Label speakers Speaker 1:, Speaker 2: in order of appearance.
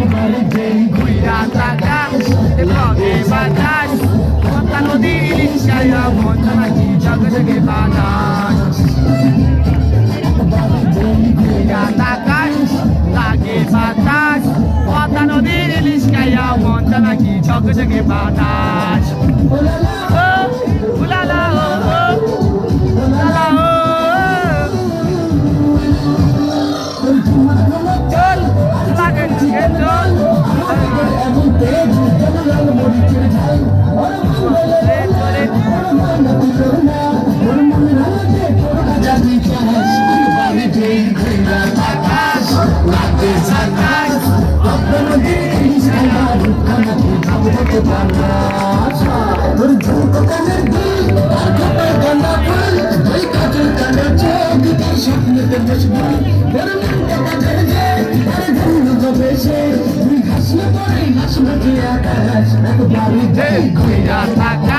Speaker 1: ঘুইরা তাকাস লগে বাতাস পদ্মা নদী ইলিশায়া মন নাকি জগজগে বাতাস ঘুইরা তাকাস লাগে বাতাস পদ্মা নদীর ইলিশায়া মন নাকি জগজগে বাতাস লাগে সাকাশ ঘুইরা থাকাইস